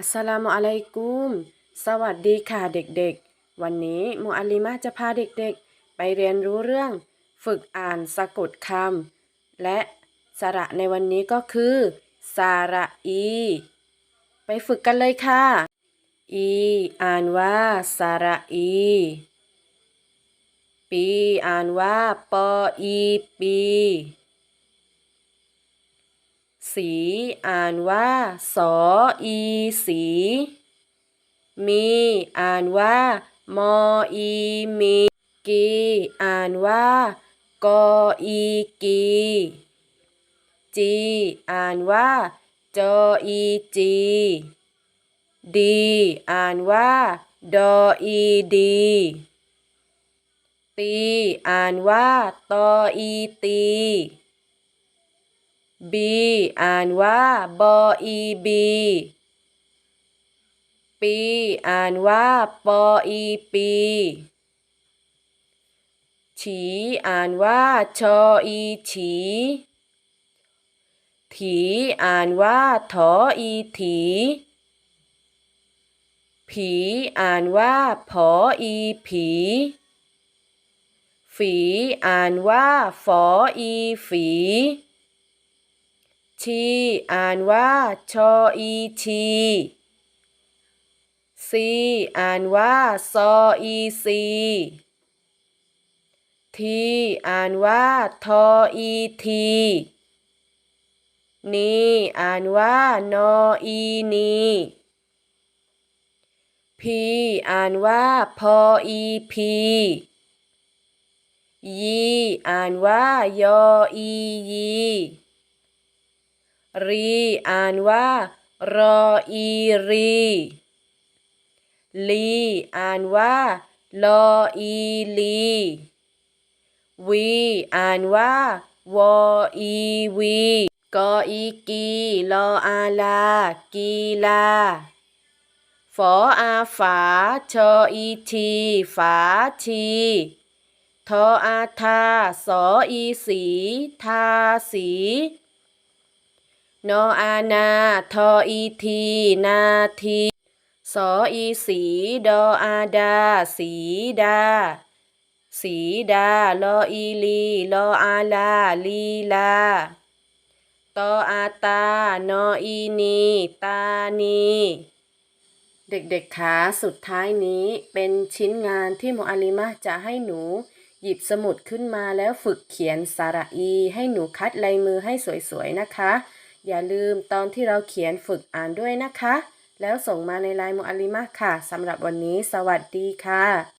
อัสลามุอะลัยกุม สวัสดีค่ะเด็กๆ วันนี้มุอัลลิมะจะพาเด็กๆ ไปเรียนรู้เรื่อง ฝึกอ่านสะกดคำและสระในวันนี้ก็คือสาระอี ไปฝึกกันเลยค่ะ อี อ่านว่าสาระอีปีอ่านว่าปออีปี สีอ่านว่า สออีสี มีอ่านว่ามออีมีกีอ่านว่ากออีกีจีอ่านว่าจออีจีดีอ่านว่าดออีดีตีอ่านว่าตออีตี บีอ่านว่าบอีบีปีอ่านว่าปอีปีฉีอ่านว่าชอีฉีถีอ่านว่าถออีถีผีอ่านว่าผออีผี ฝีอ่านว่าฝออีฝี ชีอ่านว่าชออีชีซีอ่านว่าซออีซีทีอ่านว่าทออีทีนีอ่านว่านออีนีพีอ่านว่าพออีพียีอ่านว่ายออียี รี อ่านว่า รออีรี ลี อ่านว่า ลออีลี วี อ่านว่าวออีวีกออีกีลออาลา กีลาฝออาฝา ชออีที ฝาชีทออาทา สออีสี ทาสี นออานา ทออีที นาที สออีสี ดออาดา สีดา สีดา ลออีลี ลออาลา ลีลา ตออาตา นออีนี ตานี เด็กๆคะสุดท้ายนี้เป็นชิ้นงานที่โมอัลลิมะจะให้หนูหยิบสมุดขึ้นมาแล้วฝึกเขียนสระอี ให้หนูคัดลายมือให้สวยๆนะคะ อย่าลืมตอนที่เราเขียนฝึกอ่านด้วยนะคะ แล้วส่งมาในไลน์มูอัลลิมะค่ะสำหรับวันนี้ สวัสดีค่ะ